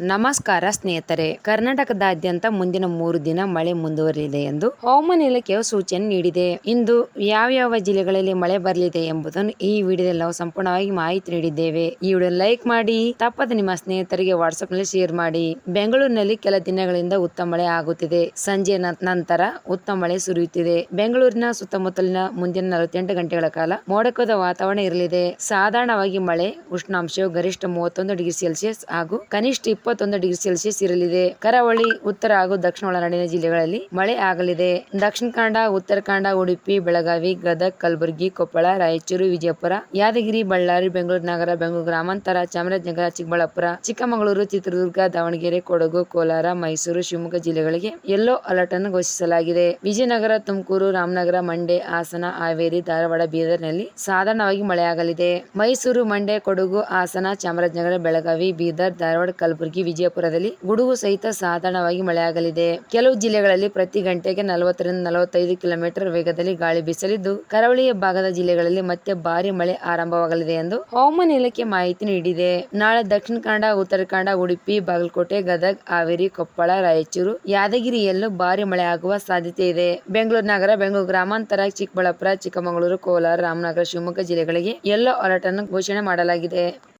ನಮಸ್ಕಾರ ಸ್ನೇಹಿತರೆ. ಕರ್ನಾಟಕದಾದ್ಯಂತ ಮುಂದಿನ ಮೂರು ದಿನ ಮಳೆ ಮುಂದುವರಿಯಲಿದೆ ಎಂದು ಹವಾಮಾನ ಇಲಾಖೆಯು ಸೂಚನೆ ನೀಡಿದೆ. ಇಂದು ಯಾವ ಯಾವ ಜಿಲ್ಲೆಗಳಲ್ಲಿ ಮಳೆ ಬರಲಿದೆ ಎಂಬುದನ್ನು ಈ ವಿಡಿಯೋದಲ್ಲಿ ನಾವು ಸಂಪೂರ್ಣವಾಗಿ ಮಾಹಿತಿ ನೀಡಿದ್ದೇವೆ. ಈ ವಿಡಿಯೋ ಲೈಕ್ ಮಾಡಿ, ತಪ್ಪದೆ ನಿಮ್ಮ ಸ್ನೇಹಿತರಿಗೆ ವಾಟ್ಸ್ಆಪ್ನಲ್ಲಿ ಶೇರ್ ಮಾಡಿ. ಬೆಂಗಳೂರಿನಲ್ಲಿ ಕೆಲ ದಿನಗಳಿಂದ ಉತ್ತಮ ಮಳೆ ಆಗುತ್ತಿದೆ. ಸಂಜೆ ನಂತರ ಉತ್ತಮ ಮಳೆ ಸುರಿಯುತ್ತಿದೆ. ಬೆಂಗಳೂರಿನ ಸುತ್ತಮುತ್ತಲಿನ ಮುಂದಿನ ನಲವತ್ತೆಂಟು ಗಂಟೆಗಳ ಕಾಲ ಮೋಡಕದ ವಾತಾವರಣ ಇರಲಿದೆ. ಸಾಧಾರಣವಾಗಿ ಮಳೆ ಉಷ್ಣಾಂಶವು ಗರಿಷ್ಠ ಮೂವತ್ತೊಂದು ಡಿಗ್ರಿ ಸೆಲ್ಸಿಯಸ್ ಹಾಗೂ ಕನಿಷ್ಠ ಇಪ್ಪತ್ತೊಂದು ಡಿಗ್ರಿ ಸೆಲ್ಸಿಯಸ್ ಇರಲಿದೆ. ಕರಾವಳಿ, ಉತ್ತರ ಹಾಗೂ ದಕ್ಷಿಣ ಒಳನಾಡಿನ ಜಿಲ್ಲೆಗಳಲ್ಲಿ ಮಳೆ ಆಗಲಿದೆ. ದಕ್ಷಿಣ ಕನ್ನಡ, ಉತ್ತರ ಕನ್ನಡ, ಉಡುಪಿ, ಬೆಳಗಾವಿ, ಗದಗ್, ಕಲಬುರಗಿ, ಕೊಪ್ಪಳ, ರಾಯಚೂರು, ವಿಜಯಪುರ, ಯಾದಗಿರಿ, ಬಳ್ಳಾರಿ, ಬೆಂಗಳೂರು ನಗರ, ಬೆಂಗಳೂರು ಗ್ರಾಮಾಂತರ, ಚಾಮರಾಜನಗರ, ಚಿಕ್ಕಬಳ್ಳಾಪುರ, ಚಿಕ್ಕಮಗಳೂರು, ಚಿತ್ರದುರ್ಗ, ದಾವಣಗೆರೆ, ಕೊಡಗು, ಕೋಲಾರ, ಮೈಸೂರು, ಶಿವಮೊಗ್ಗ ಜಿಲ್ಲೆಗಳಿಗೆ ಯೆಲ್ಲೋ ಅಲರ್ಟ್ ಅನ್ನು ಘೋಷಿಸಲಾಗಿದೆ. ವಿಜಯನಗರ, ತುಮಕೂರು, ರಾಮನಗರ, ಮಂಡ್ಯ, ಹಾಸನ, ಹಾವೇರಿ, ಧಾರವಾಡ, ಬೀದರ್ನಲ್ಲಿ ಸಾಧಾರಣವಾಗಿ ಮಳೆಯಾಗಲಿದೆ. ಮೈಸೂರು, ಮಂಡ್ಯ, ಕೊಡಗು, ಹಾಸನ, ಚಾಮರಾಜನಗರ, ಬೆಳಗಾವಿ, ಬೀದರ್, ಧಾರವಾಡ, ಕಲಬುರಗಿ ವಿಜಯಪುರದಲ್ಲಿ ಗುಡುಗು ಸಹಿತ ಸಾಧಾರಣವಾಗಿ ಮಳೆಯಾಗಲಿದೆ. ಕೆಲವು ಜಿಲ್ಲೆಗಳಲ್ಲಿ ಪ್ರತಿ ಗಂಟೆಗೆ ನಲವತ್ತರಿಂದ ನಲವತ್ತೈದು ಕಿಲೋಮೀಟರ್ ವೇಗದಲ್ಲಿ ಗಾಳಿ ಬೀಸಲಿದ್ದು, ಕರಾವಳಿಯ ಭಾಗದ ಜಿಲ್ಲೆಗಳಲ್ಲಿ ಮತ್ತೆ ಭಾರಿ ಮಳೆ ಆರಂಭವಾಗಲಿದೆ ಎಂದು ಹವಾಮಾನ ಇಲಾಖೆ ಮಾಹಿತಿ ನೀಡಿದೆ. ನಾಳೆ ದಕ್ಷಿಣ ಕನ್ನಡ, ಉತ್ತರ ಕನ್ನಡ, ಉಡುಪಿ, ಬಾಗಲಕೋಟೆ, ಗದಗ್, ಹಾವೇರಿ, ಕೊಪ್ಪಳ, ರಾಯಚೂರು, ಯಾದಗಿರಿಯಲ್ಲೂ ಭಾರಿ ಮಳೆ ಆಗುವ ಸಾಧ್ಯತೆ ಇದೆ. ಬೆಂಗಳೂರು ನಗರ, ಬೆಂಗಳೂರು ಗ್ರಾಮಾಂತರ, ಚಿಕ್ಕಬಳ್ಳಾಪುರ, ಚಿಕ್ಕಮಗಳೂರು, ಕೋಲಾರ, ರಾಮನಗರ, ಶಿವಮೊಗ್ಗ ಜಿಲ್ಲೆಗಳಿಗೆ ಯೆಲ್ಲೋ ಅಲರ್ಟ್ ಅನ್ನು ಘೋಷಣೆ ಮಾಡಲಾಗಿದೆ.